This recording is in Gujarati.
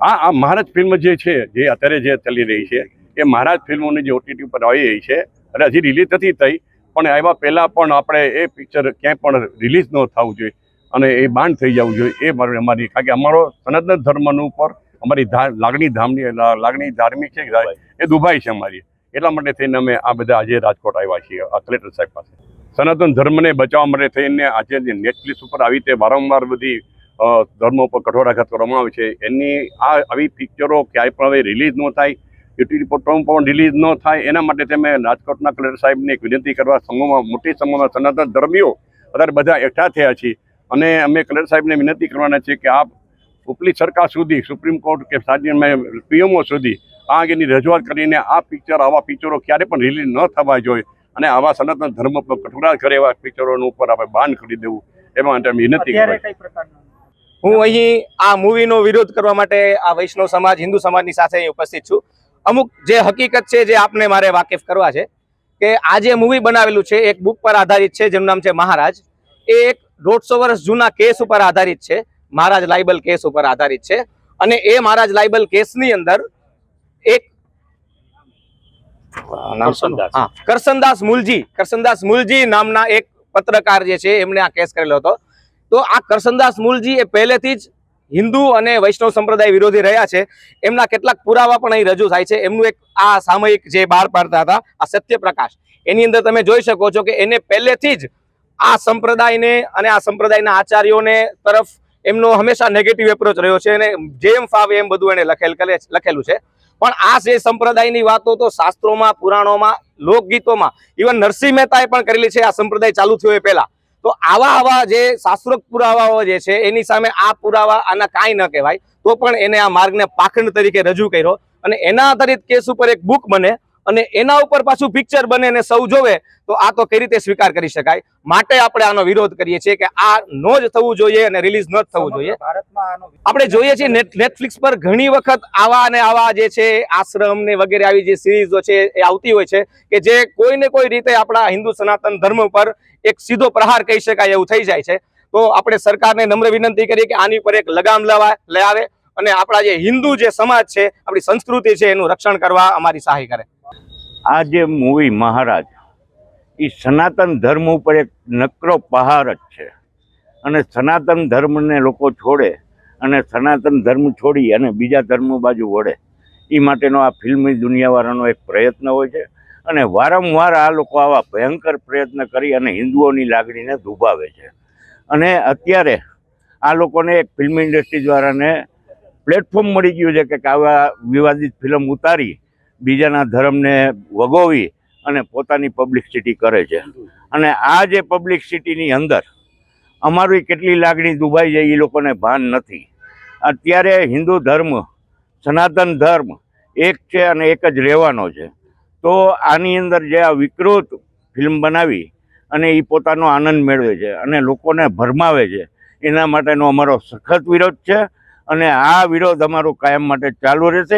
આ આ મહારાજ ફિલ્મ જે છે જે અત્યારે જે ચાલી રહી છે એ મહારાજ ફિલ્મોની જે ઓટીટી પર આવી રહી છે અને હજી રિલીઝ નથી થઈ પણ આવ્યા પહેલાં પણ આપણે એ પિક્ચર ક્યાંય પણ રિલીઝ ન થવું જોઈએ અને એ બાંધ થઈ જવું જોઈએ એ મારી અમારી કારણ કે અમારો સનાતન ધર્મનું ઉપર અમારી લાગણી ધામની લાગણી ધાર્મિક છે એ દુભાઈ. છે અમારી. એટલા માટે થઈને અમે આ બધા આજે રાજકોટ આવ્યા છીએ કલેક્ટર સાહેબ પાસે. સનાતન ધર્મને બચાવવા માટે થઈને આજે નેટફ્લિક્સ ઉપર આવી રીતે વારંવાર બધી ધર્મો પર કઠોરાઘાત કરવામાં આવે છે. એની આ આવી પિક્ચરો ક્યાંય પણ હવે રિલીઝ ન થાય. યુટીટી પર પણ રિલીઝ ન થાય. એના માટે તમે રાજકોટના કલેક્ટર સાહેબને એક વિનંતી કરવા સમૂહમાં મોટી સમૂહમાં સનાતન ધર્મીઓ અત્યારે બધા એકઠા થયા છીએ અને અમે કલેક્ટર સાહેબને વિનંતી કરવાના છે કે આપ ઉપલી સરકાર સુધી સુપ્રીમ કોર્ટ કે સાજીમાં પીએમઓ સુધી આ અંગેની રજૂઆત કરીને આ પિક્ચર આવા પિક્ચરો ક્યારે પણ રિલીઝ ન થવા જોઈએ. અને આવા સનાતન ધર્મ પર કઠોરા કરે એવા પિક્ચરોનું ઉપર આપણે બાન કરી દેવું. એમાં માટે વિનંતી કરવા હું અહીં આ મૂવીનો વિરોધ કરવા માટે આ વૈષ્ણવ સમાજ હિન્દુ સમાજની સાથે અહીં ઉપસ્થિત છું. અમુક જે હકીકત છે જે આપને મારે વાકેફ કરવા છે કે આ જે મૂવી બનાવેલું છે એક બુક પર આધારિત છે જેનું નામ છે મહારાજ. એ એક દોઢસો વર્ષ જૂના કેસ ઉપર આધારિત છે મહારાજ લાઇબલ કેસ ઉપર આધારિત છે. અને એ મહારાજ લાઇબલ કેસની અંદર એક કરસનદાસ મુલજી કરસનદાસ મુલજી નામના એક પત્રકાર જે છે એમણે આ કેસ કરેલો હતો. તો આ કરસનદાસ મૂલજી એ પહેલેથી જ હિન્દુ અને વૈષ્ણવ સંપ્રદાય વિરોધી રહ્યા છે. એમના કેટલાક પુરાવા પણ અહીં રજૂ થાય છે. એમનું એક આ સામયિક જે બહાર પાડતા હતા, આ સત્યપ્રકાશ. એની અંદર તમે જોઈ શકો છો કે એને પહેલેથી જ આ સંપ્રદાયને અને આ સંપ્રદાયના આચાર્યોને તરફ એમનો હંમેશા નેગેટિવ એપ્રોચ રહ્યો છે અને જેમ ફાવે એમ બધું એને લખેલ લખેલું છે. પણ આ જે સંપ્રદાયની વાતો તો શાસ્ત્રોમાં, પુરાણોમાં, લોકગીતોમાં ઇવન નરસિંહ મહેતાએ પણ કરેલી છે. આ સંપ્રદાય ચાલુ થયો એ પહેલા. તો આવા આવા જે શાસ્ત્રોક્ત પુરાવાઓ જે છે, એની સામે આ પુરાવા આના કાંઈ ન કહેવાય. તો પણ એને આ માર્ગને પાખંડ તરીકે રજૂ કર્યો અને એના આધારિત કેસ ઉપર એક બુક બને. અને એના ઉપર પાછું પિક્ચર બને અને સૌ જોવે તો આ તો કઈ રીતે સ્વીકાર કરી શકાય? માટે આપણે આનો વિરોધ કરીએ છીએ કે આ નો જ થવું જોઈએ અને રિલીઝ ન થવું જોઈએ. આપણે જોઈએ છીએ નેટ નેટફ્લિક્સ પર ઘણી વખત આવા અને આવા જે છે આશ્રમ ને વગેરે આવી જે સિરીઝો છે એ આવતી હોય છે કે જે કોઈ ને કોઈ રીતે આપણા હિન્દુ સનાતન ધર્મ પર એક સીધો પ્રહાર કહી શકાય એવું થઈ જાય છે. તો આપણે સરકારને નમ્ર વિનંતી કરીએ કે આની પર એક લગામ લવાય લાવે અને આપણા જે હિન્દુ જે સમાજ છે આપણી સંસ્કૃતિ છે એનું રક્ષણ કરવા અમારી સહાય કરે. આ જે મૂવી મહારાજ એ સનાતન ધર્મ ઉપર એક નકરો પહાર જ છે. અને સનાતન ધર્મને લોકો છોડે અને સનાતન ધર્મ છોડી અને બીજા ધર્મ બાજુ વળે. એ માટેનો આ ફિલ્મી દુનિયાવાળાનો એક પ્રયત્ન હોય છે. અને વારંવાર આ લોકો આવા ભયંકર પ્રયત્ન કરી અને હિન્દુઓની લાગણીને દુભાવે છે. અને અત્યારે આ લોકોને એક ફિલ્મ ઇન્ડસ્ટ્રી દ્વારાને પ્લેટફોર્મ મળી ગયું છે કે આવા વિવાદિત ફિલ્મ ઉતારી બીજાના ધર્મને વગોવી અને પોતાની પબ્લિસિટી કરે છે. અને આ જે પબ્લિસિટીની અંદર અમારી કેટલી લાગણી દુભાઈ જાય એ લોકોને ભાન નથી. અત્યારે હિન્દુ ધર્મ, સનાતન ધર્મ એક છે અને એક જ રહેવાનો છે. તો આની અંદર જે આ વિકૃત ફિલ્મ બનાવી અને એ પોતાનો આનંદ મેળવે છે અને લોકોને ભરમાવે છે, એના માટેનો અમારો સખત વિરોધ છે અને આ વિરોધ અમારો કાયમ માટે ચાલુ રહેશે.